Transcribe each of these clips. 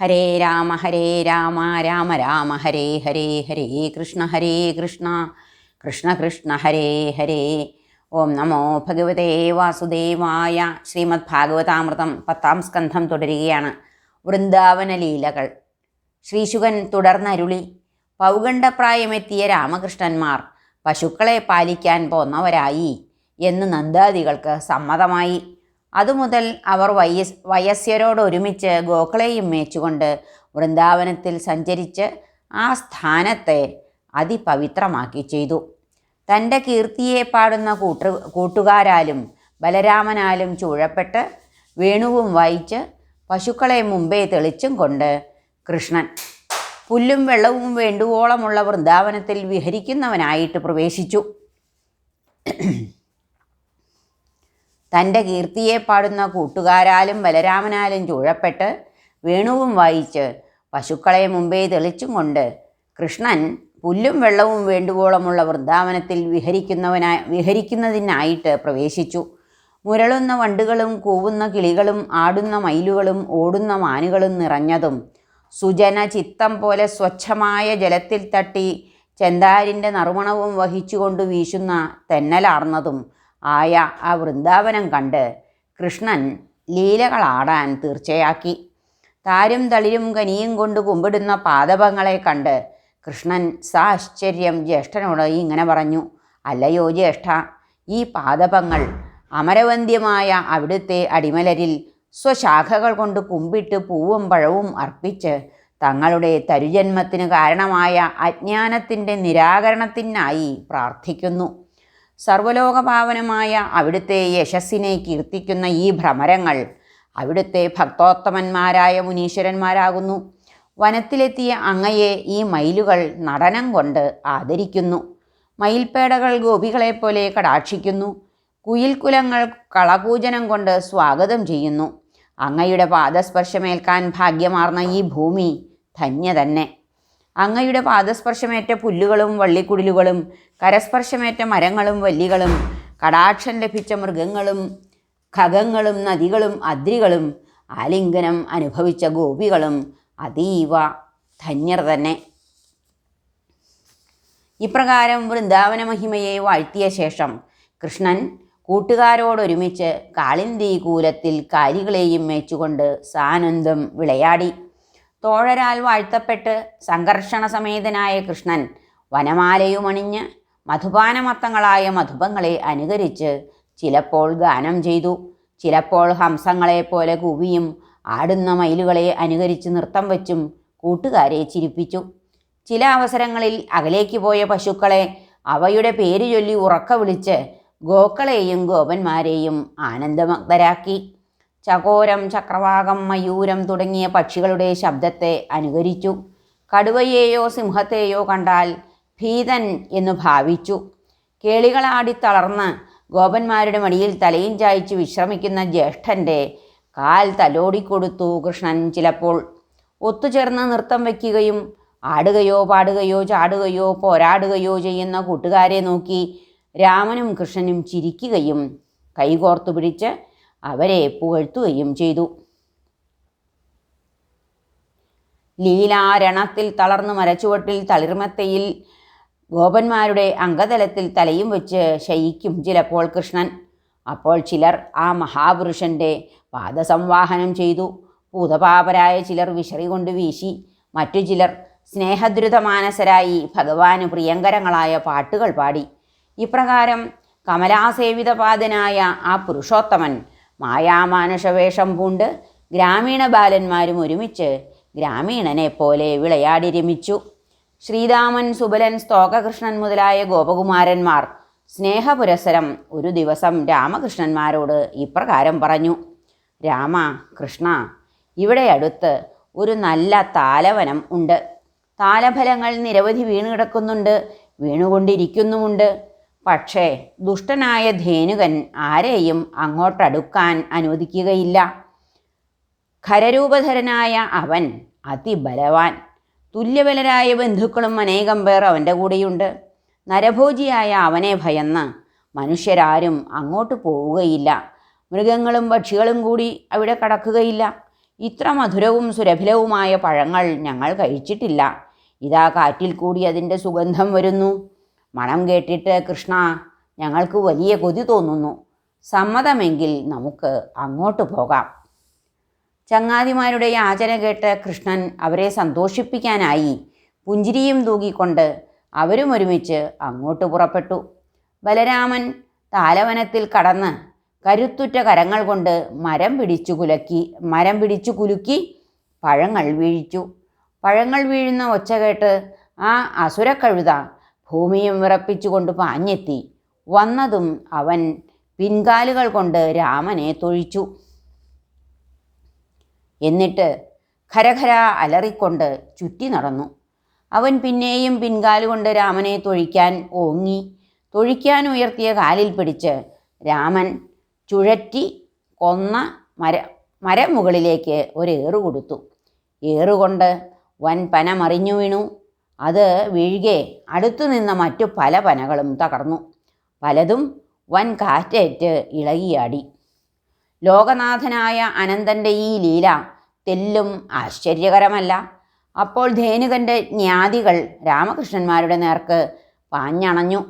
ഹരേ രാമ ഹരേ രാമ രാമ രാമ ഹരേ ഹരേ ഹരേ കൃഷ്ണ ഹരേ കൃഷ്ണ കൃഷ്ണ കൃഷ്ണ ഹരേ ഹരേ. ഓം നമോ ഭഗവതേ വാസുദേവായ ശ്രീമദ് ഭാഗവതാമൃതം പത്താം സ്കന്ധം തുടരുകയാണ്. വൃന്ദാവന ലീലകൾ ശ്രീശുകൻ തുടർന്നരുളി. പൗഗണ്ഡപ്രായമെത്തിയ രാമകൃഷ്ണന്മാർ പശുക്കളെ പാലിക്കാൻ പോന്നവരായി എന്ന് നന്ദാദികൾക്ക് സമ്മതമായി. അതുമുതൽ അവർ വയസ് വയസ്യരോടൊരുമിച്ച് ഗോക്കളെയും മേച്ചുകൊണ്ട് വൃന്ദാവനത്തിൽ സഞ്ചരിച്ച് ആ സ്ഥാനത്തെ അതിപവിത്രമാക്കി ചെയ്തു. തന്റെ കീർത്തിയെ പാടുന്ന കൂട്ടു കൂട്ടുകാരാലും ബലരാമനാലും ചൂഴപ്പെട്ട് വേണുവും വായിച്ച് പശുക്കളെ മുമ്പേ തെളിച്ചും കൊണ്ട് കൃഷ്ണൻ പുല്ലും വെള്ളവും വേണ്ടുവോളമുള്ള വൃന്ദാവനത്തിൽ വിഹരിക്കുന്നവനായിട്ട് പ്രവേശിച്ചു. തന്റെ കീർത്തിയെ പാടുന്ന കൂട്ടുകാരാലും ബലരാമനാലും ചൂഴപ്പെട്ട് വേണുവും വായിച്ച് പശുക്കളെ മുമ്പേ തെളിച്ചും കൊണ്ട് കൃഷ്ണൻ പുല്ലും വെള്ളവും വേണ്ടുവോളമുള്ള വൃന്ദാവനത്തിൽ വിഹരിക്കുന്നവനായി വിഹരിക്കുന്നതിനായിട്ട് പ്രവേശിച്ചു. മുരളുന്ന വണ്ടുകളും കൂവുന്ന കിളികളും ആടുന്ന മയിലുകളും ഓടുന്ന മാനുകളും നിറഞ്ഞതും സുജന ചിത്തം പോലെ സ്വച്ഛമായ ജലത്തിൽ തട്ടി ചെന്താരിന്റെ നറുമണവും വഹിച്ചുകൊണ്ട് വീശുന്ന തെന്നലാർന്നതും ആയ ആ വൃന്ദാവനം കണ്ട് കൃഷ്ണൻ ലീലകളാടാൻ തീർച്ചയാക്കി. താരും തളിരും കനിയും കൊണ്ട് കുമ്പിടുന്ന പാദപങ്ങളെ കണ്ട് കൃഷ്ണൻ സാശ്ചര്യം ജ്യേഷ്ഠനോട് ഇങ്ങനെ പറഞ്ഞു അല്ലയോ ജ്യേഷ്ഠ ഈ പാദപങ്ങൾ അമരവന്ധ്യമായ അവിടുത്തെ അടിമലരിൽ സ്വശാഖകൾ കൊണ്ട് കുമ്പിട്ട് പൂവും പഴവും അർപ്പിച്ച് തങ്ങളുടെ തരുജന്മത്തിന് കാരണമായ അജ്ഞാനത്തിന്റെ നിരാകരണത്തിനായി പ്രാർത്ഥിക്കുന്നു. സർവലോകപാവനമായ അവിടുത്തെ യശസ്സിനെ കീർത്തിക്കുന്ന ഈ ഭ്രമരങ്ങൾ അവിടുത്തെ ഭക്തോത്തമന്മാരായ മുനീശ്വരന്മാരാകുന്നു. വനത്തിലെത്തിയ അങ്ങയെ ഈ മയിലുകൾ നടനം കൊണ്ട് ആദരിക്കുന്നു. മയിൽപ്പേടകൾ ഗോപികളെപ്പോലെ കടാക്ഷിക്കുന്നു. കുയിൽക്കുലങ്ങൾ കളകൂജനം കൊണ്ട് സ്വാഗതം ചെയ്യുന്നു. അങ്ങയുടെ പാദസ്പർശമേൽക്കാൻ ഭാഗ്യമാർന്ന ഈ ഭൂമി ധന്യ തന്നെ അങ്ങയുടെ പാദസ്പർശമേറ്റ പുല്ലുകളും വള്ളിക്കുടിലുകളും കരസ്പർശമേറ്റ മരങ്ങളും വല്ലികളും കടാക്ഷം ലഭിച്ച മൃഗങ്ങളും ഖഗങ്ങളും നദികളും അദ്രികളും ആലിംഗനം അനുഭവിച്ച ഗോപികളും അതീവ ധന്യർ തന്നെ. ഇപ്രകാരം വൃന്ദാവന മഹിമയെ വാഴ്ത്തിയ ശേഷം കൃഷ്ണൻ കൂട്ടുകാരോടൊരുമിച്ച് കാളിന്തി കൂലത്തിൽ കാലികളെയും മേച്ചുകൊണ്ട് സാനന്ദം വിളയാടി. തോഴരാൽ വാഴ്ത്തപ്പെട്ട് സംഘർഷണ സമേതനായ കൃഷ്ണൻ വനമാലയുമണിഞ്ഞ് മധുപാനമത്തങ്ങളായ മധുപങ്ങളെ അനുകരിച്ച് ചിലപ്പോൾ ഗാനം ചെയ്തു. ചിലപ്പോൾ ഹംസങ്ങളെ പോലെ കൂവിയും ആടുന്ന മയിലുകളെ അനുകരിച്ച് നൃത്തം വച്ചും കൂട്ടുകാരെ ചിരിപ്പിച്ചു. ചില അവസരങ്ങളിൽ അകലേക്ക് പോയ പശുക്കളെ അവയുടെ പേര് ചൊല്ലി ഉറക്ക വിളിച്ച് ഗോക്കളെയും ഗോപന്മാരെയും ആനന്ദമഗ്ധരാക്കി ചകോരം ചക്രവാകം മയൂരം തുടങ്ങിയ പക്ഷികളുടെ ശബ്ദത്തെ അനുകരിച്ചു. കടുവയെയോ സിംഹത്തെയോ കണ്ടാൽ ഭീതൻ എന്ന് ഭാവിച്ചു. കേളികളാടി തളർന്ന് ഗോപന്മാരുടെ മടിയിൽ തലയും ചായ്ച്ച് വിശ്രമിക്കുന്ന ജ്യേഷ്ഠന്റെ കാൽ തലോടിക്കൊടുത്തു കൃഷ്ണൻ ചിലപ്പോൾ. ഒത്തുചേർന്ന് നൃത്തം വയ്ക്കുകയും ആടുകയോ പാടുകയോ ചാടുകയോ പോരാടുകയോ ചെയ്യുന്ന കൂട്ടുകാരെ നോക്കി രാമനും കൃഷ്ണനും ചിരിക്കുകയും കൈകോർത്തു പിടിച്ച് അവരെ പുകഴ്ത്തുകയും ചെയ്തു. ലീലാരണത്തിൽ തളർന്നു മരച്ചുവട്ടിൽ തളിർമത്തയിൽ ഗോപന്മാരുടെ അംഗതലത്തിൽ തലയും വെച്ച് ശയിക്കും ചിലപ്പോൾ കൃഷ്ണൻ. അപ്പോൾ ചിലർ ആ മഹാപുരുഷന്റെ പാദസംവാഹനം ചെയ്തു. ഭൂതപാപരായ ചിലർ വിശറി കൊണ്ട് വീശി. മറ്റു ചിലർ സ്നേഹദ്രുതമാനസരായി ഭഗവാന് പ്രിയങ്കരങ്ങളായ പാട്ടുകൾ പാടി. ഇപ്രകാരം കമലാസേവിതപാദനായ ആ പുരുഷോത്തമൻ മായാമാനുഷവേഷം പൂണ്ട് ഗ്രാമീണ ബാലന്മാരും ഒരുമിച്ച് ഗ്രാമീണനെ പോലെ വിളയാടി രമിച്ചു ശ്രീരാമൻ സുബലൻ സ്തോകകൃഷ്ണൻ മുതലായ ഗോപകുമാരന്മാർ സ്നേഹപുരസരം ഒരു ദിവസം രാമകൃഷ്ണന്മാരോട് ഇപ്രകാരം പറഞ്ഞു രാമ കൃഷ്ണ ഇവിടെ അടുത്ത് ഒരു നല്ല താലവനം ഉണ്ട്. താലഫലങ്ങൾ നിരവധി വീണ് കിടക്കുന്നുണ്ട് വീണുകൊണ്ടിരിക്കുന്നുമുണ്ട്. പക്ഷേ ദുഷ്ടനായ ധേനുകൻ ആരെയും അങ്ങോട്ടടുക്കാൻ അനുവദിക്കുകയില്ല. ഖരരൂപധരനായ അവൻ അതിബലവാൻ. തുല്യബലരായ ബന്ധുക്കളും അനേകം പേർ അവന്റെ കൂടെയുണ്ട്. നരഭോജിയായ അവനെ ഭയന്ന് മനുഷ്യരാരും അങ്ങോട്ട് പോവുകയില്ല. മൃഗങ്ങളും പക്ഷികളും കൂടി അവിടെ കടക്കുകയില്ല. ഇത്ര മധുരവും സുരഭിലവുമായ പഴങ്ങൾ ഞങ്ങൾ കഴിച്ചിട്ടില്ല. ഇതാ കാറ്റിൽ കൂടി അതിന്റെ സുഗന്ധം വരുന്നു. മണം കേട്ടിട്ട് കൃഷ്ണ ഞങ്ങൾക്ക് വലിയ കൊതി തോന്നുന്നു. സമ്മതമെങ്കിൽ നമുക്ക് അങ്ങോട്ട് പോകാം. ചങ്ങാതിമാരുടെ യാചന കേട്ട് കൃഷ്ണൻ അവരെ സന്തോഷിപ്പിക്കാനായി പുഞ്ചിരിയും തൂകിക്കൊണ്ട് അവരും ഒരുമിച്ച് അങ്ങോട്ട് പുറപ്പെട്ടു. ബലരാമൻ താലവനത്തിൽ കടന്ന് കരുത്തുറ്റ കരങ്ങൾ കൊണ്ട് മരം പിടിച്ചു കുലക്കി മരം പിടിച്ചു കുലുക്കി പഴങ്ങൾ വീഴിച്ചു. പഴങ്ങൾ വീഴുന്ന ഒച്ച കേട്ട് ആ അസുരക്കഴുത ഭൂമിയും വിറപ്പിച്ചുകൊണ്ട് പാഞ്ഞെത്തി. വന്നതും അവൻ പിൻകാലുകൾ കൊണ്ട് രാമനെ തൊഴിച്ചു. എന്നിട്ട് ഖരഖര അലറിക്കൊണ്ട് ചുറ്റി നടന്നു. അവൻ പിന്നെയും പിൻകാലുകൊണ്ട് രാമനെ തൊഴിക്കാൻ ഓങ്ങി. തൊഴിക്കാൻ ഉയർത്തിയ കാലിൽ പിടിച്ച് രാമൻ ചുഴറ്റി കൊന്ന മര മരമുകളിലേക്ക് ഒരേറു കൊടുത്തു ഏറുകൊണ്ട് വൻ പനമറിഞ്ഞു വീണു. അത് വീഴുകെ അടുത്തു നിന്ന മറ്റു പല പനകളും തകർന്നു. പലതും വൻ കാറ്റേറ്റ് ഇളകിയാടി. ലോകനാഥനായ അനന്തന്റെ ഈ ലീല തെല്ലും ആശ്ചര്യകരമല്ല. അപ്പോൾ ധേനുകന്റെ ജ്ഞാതികൾ രാമകൃഷ്ണന്മാരുടെ നേർക്ക് പാഞ്ഞണഞ്ഞു.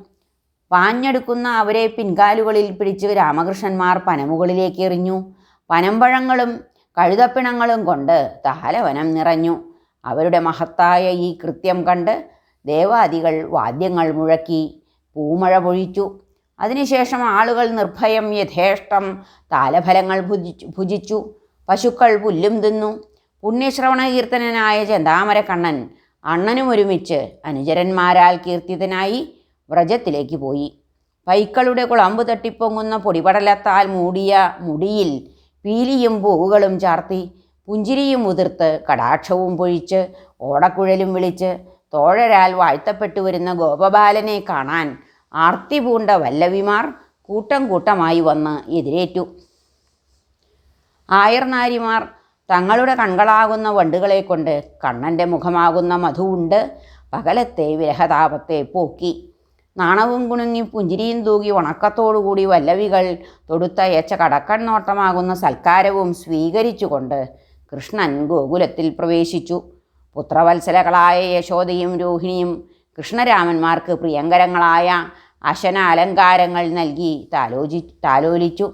പാഞ്ഞെടുക്കുന്ന അവരെ പിൻകാലുകളിൽ പിടിച്ച് രാമകൃഷ്ണന്മാർ പനമുകളിലേക്ക് എറിഞ്ഞു. പനമ്പഴങ്ങളും കഴുതപ്പിണങ്ങളും കൊണ്ട് താലവനം നിറഞ്ഞു. അവരുടെ മഹത്തായ ഈ കൃത്യം കണ്ട് ദേവാദികൾ വാദ്യങ്ങൾ മുഴക്കി പൂമഴ പൊഴിച്ചു. അതിനുശേഷം ആളുകൾ നിർഭയം യഥേഷ്ടം താലഫലങ്ങൾ ഭുജിച്ചു ഭുജിച്ചു. പശുക്കൾ പുല്ലും തിന്നു. പുണ്യശ്രവണ കീർത്തനനായ ചെന്താമരക്കണ്ണൻ അണ്ണനും ഒരുമിച്ച് അനുചരന്മാരാൽ കീർത്തിതനായി വ്രജത്തിലേക്ക് പോയി. പൈക്കളുടെ കുളമ്പ് തട്ടിപ്പൊങ്ങുന്ന പൊടിപടലത്താൽ മൂടിയ മുടിയിൽ പീലിയും പൂവുകളും ചാർത്തി പുഞ്ചിരിയും ഉതിർത്ത് കടാക്ഷവും പൊഴിച്ച് ഓടക്കുഴലും വിളിച്ച് തോഴരാൽ വാഴ്ത്തപ്പെട്ടു വരുന്ന ഗോപബാലനെ കാണാൻ ആർത്തി പൂണ്ട വല്ലവിമാർ കൂട്ടം കൂട്ടമായി വന്ന് എതിരേറ്റു. ആയർനാരിമാർ തങ്ങളുടെ കൺകളാകുന്ന വണ്ടുകളെ കൊണ്ട് കണ്ണന്റെ മുഖമാകുന്ന മധുവുണ്ട് പകലത്തെ വിരഹതാപത്തെ പോക്കി. നാണവും കുണുങ്ങി പുഞ്ചിരിയും തൂകി ഉണക്കത്തോടുകൂടി വല്ലവികൾ തൊടുത്തയച്ച കടക്കൺ നോട്ടമാകുന്ന സൽക്കാരവും സ്വീകരിച്ചുകൊണ്ട് കൃഷ്ണൻ ഗോകുലത്തിൽ പ്രവേശിച്ചു. പുത്രവത്സലകളായ യശോദയും രോഹിണിയും കൃഷ്ണരാമന്മാർക്ക് പ്രിയങ്കരങ്ങളായ അശന അലങ്കാരങ്ങൾ നൽകി താലോചി താലോലിച്ചു.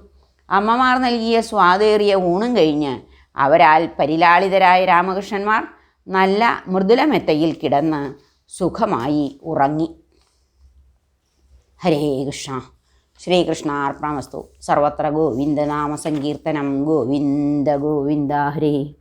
അമ്മമാർ നൽകിയ സ്വാതേറിയ ഊണും കഴിഞ്ഞ് അവരാൽ പരിലാളിതരായ രാമകൃഷ്ണന്മാർ നല്ല മൃദുലമെത്തയിൽ കിടന്ന് സുഖമായി ഉറങ്ങി. ഹരേ കൃഷ്ണ. ಶ್ರೀಕೃಷ್ಣಾರ್ಪಣಮಸ್ತು. ಸರ್ವತ್ರ ಗೋವಿಂದನಾಮ ಸಂಕೀರ್ತನಂ ಗೋವಿಂದ ಗೋವಿಂದ ಹರಿ.